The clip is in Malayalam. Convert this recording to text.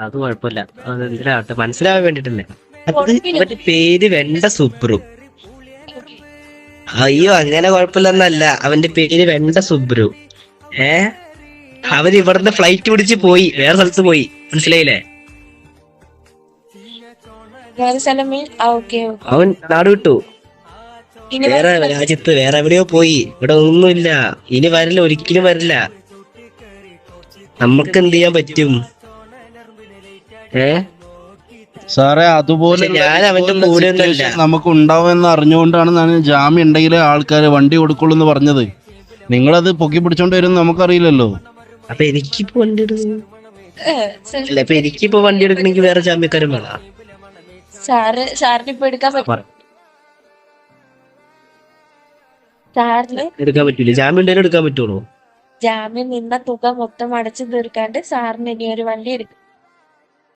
അത് കുഴപ്പമില്ല. അത് എന്തിനാവട്ടെ മനസ്സിലാവാൻ വേണ്ടിട്ടല്ലേ അത്. പേര് വെണ്ട സുബ്രു. അയ്യോ അങ്ങനെ കുഴപ്പമില്ലെന്നല്ല. അവന്റെ പേര് വെണ്ട സുബ്രു. ഏ? അവൻ ഇവിടുന്ന് ഫ്ലൈറ്റ് പിടിച്ച് പോയി. വേറെ സ്ഥലത്ത് പോയി. മനസ്സിലായില്ലേ? അവൻ നാട് വിട്ടു. വേറെ രാജ്യത്ത് വേറെ എവിടെയോ പോയി. ഇവിടെ ഒന്നുമില്ല. ഇനി വരില്ല. ഒരിക്കലും വരില്ല. നമ്മക്ക് എന്ത് ചെയ്യാൻ പറ്റും? ഏ? സാറേ അതുപോലെ നമുക്ക് ഞാൻ അവന്റെ കൂടെ ഒന്നുമല്ല. നമുക്ക് ഉണ്ടാവുമെന്ന് അറിഞ്ഞുകൊണ്ടാണ് ഞാൻ ജാമ്യം ഉണ്ടെങ്കിൽ ആൾക്കാർ വണ്ടി കൊടുക്കുള്ളൂ എന്ന് പറഞ്ഞത്. നിങ്ങളത് പൊക്കി പിടിച്ചോണ്ട് വരും നമുക്കറിയില്ലല്ലോ. അപ്പൊ എനിക്കിപ്പോ വണ്ടി എടുക്കുന്നു അല്ല ഇപ്പൊ എനിക്കിപ്പോ വണ്ടി എടുക്കണമെങ്കിൽ വേറെ ജാമ്യക്കാരും വേണം? സാറ് സാറിന് ഇപ്പൊ എടുക്കാൻ. സാറിന് എടുക്കാൻ പറ്റൂല. ജാമ്യം ഉണ്ടെങ്കിലും എടുക്കാൻ പറ്റുള്ളൂ. ജാമ്യം നിന്ന തുക മൊത്തം അടച്ചു തീർക്കാണ്ട് സാറിന് ഇനി ഒരു വണ്ടി എടുക്കും